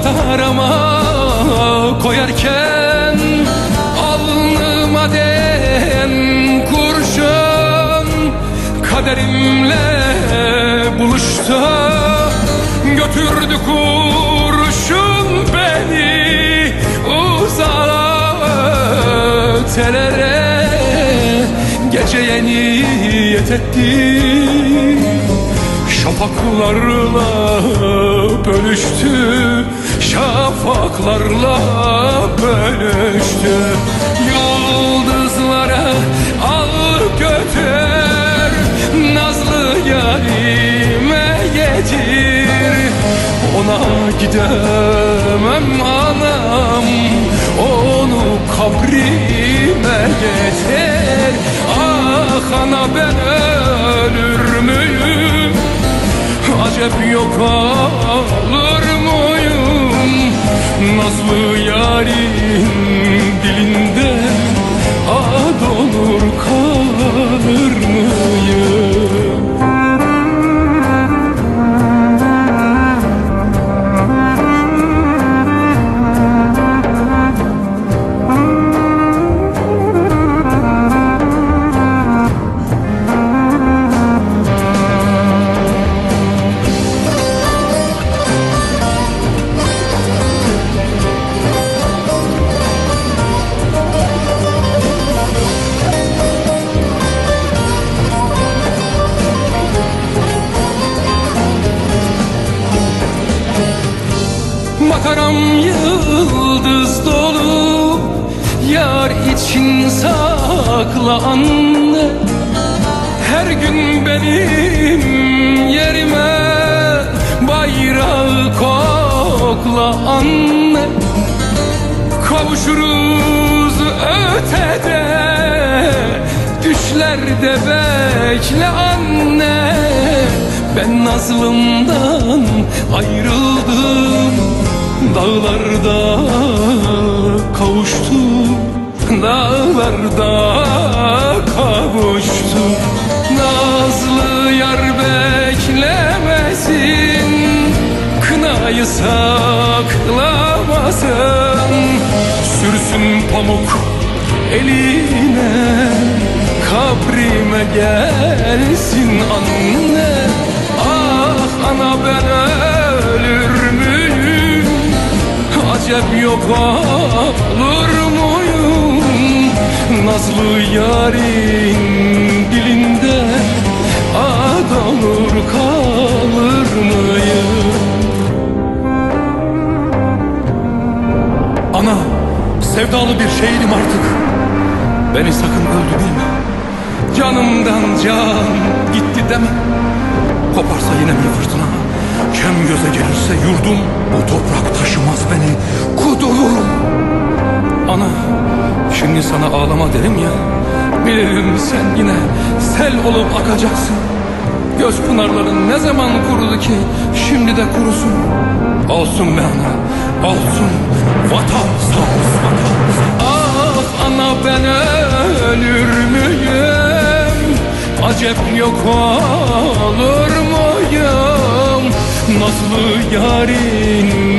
matarama koyarken Alnıma değen kurşun Kaderimle buluştu Götürdü kurşun beni Uzağa telere Geceye niyet etti Şafaklarla bölüştü Şafaklarla bölüştü. Yıldızlara al götür Nazlı yarime getir Ona gidemem anam Onu kabrime getir. Ah ana ben Acep yok olur muyum Mataram yıldız dolu Yar için sakla anne Her gün benim yerime Bayrağı kokla anne Kavuşuruz ötede Düşlerde bekle anne. Ben Nazlımdan ayrıldım Dağlarda kavuştum Dağlarda kavuştum Nazlı yar beklemesin Kınayı saklamasın. Sürsün pamuk eline Kabrime gelsin anne. Ah ana ben Acep yok olur muyum? Nazlı yarin dilinde Ad olur kalır mıyım? Ana sevdalı bir şeydim artık. Beni sakın öldü bilme Canımdan can gitti deme. Koparsa yine bir fırtına gelirse yurdum Bu toprak taşımaz beni. Kudururum Ana şimdi sana ağlama derim ya. Bilirim sen yine sel olup akacaksın. Göz pınarların ne zaman kurudu ki Şimdi de kurusun? Olsun be ana Olsun. Vatan sağ olsun vatan. Ah ana ben ölür müyüm? Acep yok olur Nazlı yarin